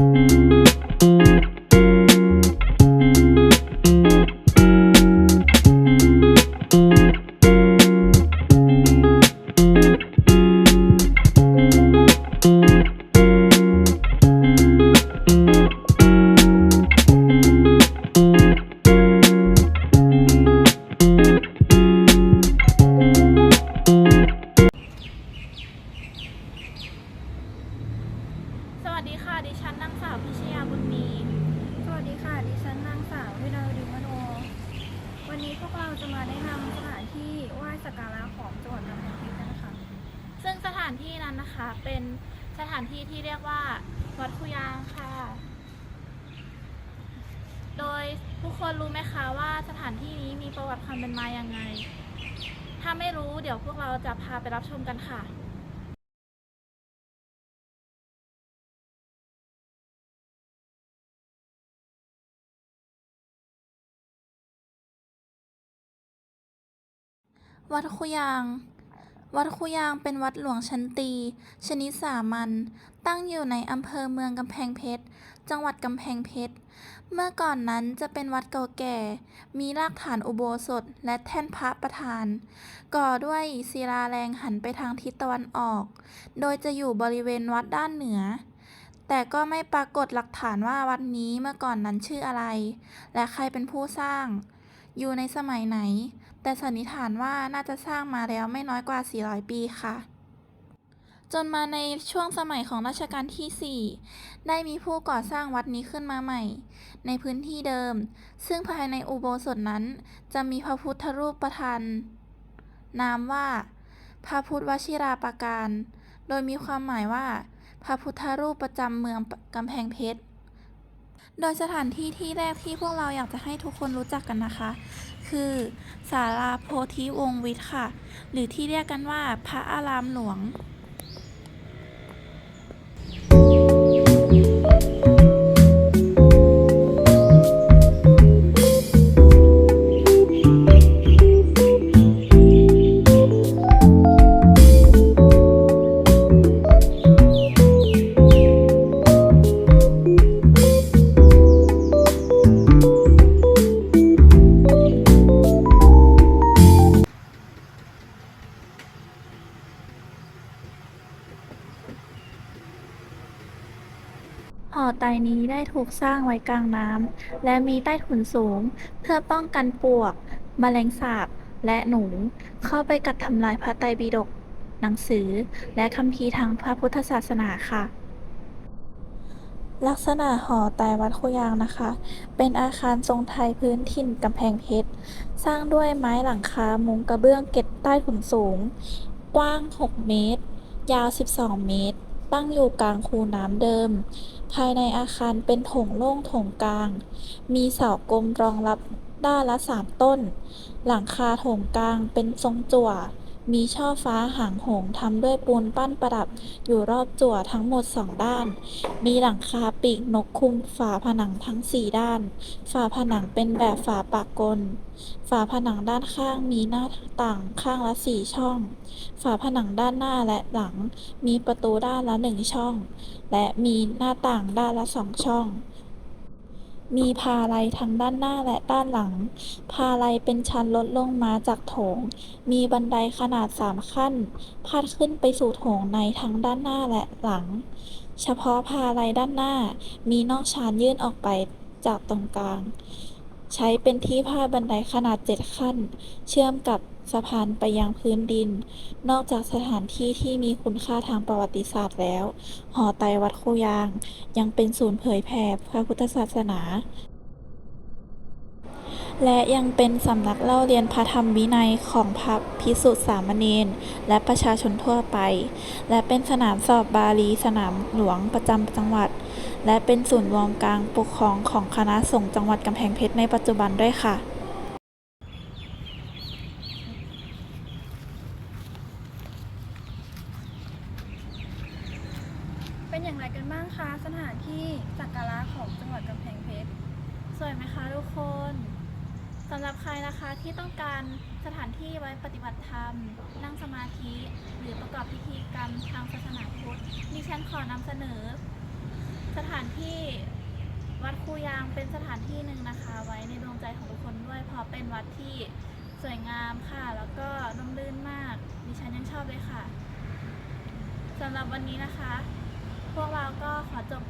สางสาวพิชยาบุญมี สวัสดีค่ะ ดิฉันนางสาววิดาดิมโน วันนี้พวกเราจะมาแนะนำสถานที่ไหว้สักการะของจังหวัดกำแพงเพชรกันค่ะซึ่งสถานที่นั้นนะคะเป็นสถานที่ที่เรียกว่า วัดคุยางค่ะ โดยทุกคนรู้ไหมคะว่าสถานที่นี้มีประวัติความเป็นมาอยังไง ถ้าไม่รู้เดี๋ยวพวกเราจะพาไปรับชมกันค่ะ วัดคุยาง วัดคุยางเป็นวัดหลวงชั้นตี ชนิดสามัญ ตั้งอยู่ในอำเภอเมืองกำแพงเพชร จังหวัดกำแพงเพชร เมื่อก่อนนั้นจะเป็นวัดเก่าแก่ มีรากฐานอุโบสถและแท่นพระประธาน ก่อด้วยศิลาแรงหันไปทางทิศตะวันออก โดยจะอยู่บริเวณวัดด้านเหนือ แต่ก็ไม่ปรากฏหลักฐานว่าวัดนี้เมื่อก่อนนั้นชื่ออะไร และใครเป็นผู้สร้าง อยู่ในสมัยไหน แต่สันนิษฐานว่าน่าจะสร้างมาแล้วไม่น้อยกว่า 400 ปีค่ะ จนมาในช่วงสมัยของรัชกาลที่ 4 ได้มีผู้ก่อสร้างวัดนี้ขึ้นมาใหม่ ในพื้นที่เดิม ซึ่งภายในอุโบสถนั้น จะมีพระพุทธรูปประธานนามว่า พระพุทธวชิราปาการ โดยมีความหมายว่า พระพุทธรูปประจำเมืองกำแพงเพชร โดยสถานที่ที่แรกที่พวกเราอยากจะให้ทุกคนรู้จักกันนะคะ คือศาลาโพธิวงวิทย์ค่ะ หรือที่เรียกกันว่าพระอารามหลวง หอไตรนี้ได้ถูกสร้างไว้กลางน้ำและมีใต้ถุนสูง เพื่อป้องกันปลวก แมลงสาบ และหนู เข้าไปกัดทำลายพระไตรปิฎกหนังสือ และคัมภีร์ทางพระพุทธศาสนาค่ะ ลักษณะหอไตรวัดคุยางนะคะ เป็นอาคารทรงไทยพื้นถิ่นกำแพงเพชร สร้างด้วยไม้หลังคา มุงกระเบื้องเก็ดใต้ถุนสูง กว้าง 6 เมตร ยาว 12 เมตร ตั้งอยู่กลางคูน้ำเดิม ภายในอาคารเป็นโถงโล่งโถงกลาง มีเสากลมรองรับด้านละสามต้น หลังคาโถงกลางเป็นทรงจั่ว มีช่อฟ้าหางหงส์ทำด้วยปูนปั้นประดับอยู่รอบจั่วทั้งหมดสองด้าน มีหลังคาปีกนกคุมฝาผนังทั้งสี่ด้าน ฝาผนังเป็นแบบฝาปากกล ฝาผนังด้านข้างมีหน้าต่างข้างละสี่ช่อง ฝาผนังด้านหน้าและหลัง มีประตูด้านละหนึ่งช่อง และมีหน้าต่างด้านละสองช่อง มีพาลัยทั้งด้านหน้าและด้านหลัง พาลัยเป็นชั้นลดลงมาจากโถง มีบันไดขนาดสามขั้น พาดขึ้นไปสู่โถงในทั้งด้านหน้าและหลัง เฉพาะพาลัยด้านหน้า มีนอกชานยื่นออกไปจากตรงกลาง ใช้เป็นที่พาดบันไดขนาดเจ็ดขั้น เชื่อมกับสะพานไปยังพื้นดิน นอกจากสถานที่ที่มีคุณค่าทางประวัติศาสตร์แล้ว หอไตรวัดโคยาง ยังเป็นศูนย์เผยแผ่พระพุทธศาสนา และยังเป็นสำนักเล่าเรียนพระธรรมวินัยของพระภิกษุสามเณรและประชาชนทั่วไป และเป็นสนามสอบบาลีสนามหลวงประจำจังหวัด และเป็นศูนย์รวมกลางปกครองของคณะสงฆ์จังหวัดกำแพงเพชรในปัจจุบันด้วยค่ะเป็นอย่างไรกันบ้างคะสถานที่สักการะของจังหวัดกำแพงเพชร สวยไหมคะทุกคน สำหรับใครนะคะที่ต้องการสถานที่ไว้ปฏิบัติธรรม นั่งสมาธิ หรือประกอบพิธีกรรมทางศาสนาพุทธดิฉันขอนำเสนอ สถานที่วัดคูยางเป็นสถานที่หนึ่งนะคะ ไว้ในดวงใจของทุกคนด้วยเพราะเป็นวัดที่สวยงามค่ะ แล้วก็ร่มรื่นมากดิฉันยังชอบเลยค่ะสำหรับวันนี้นะคะ พวกเราก็ขอจบ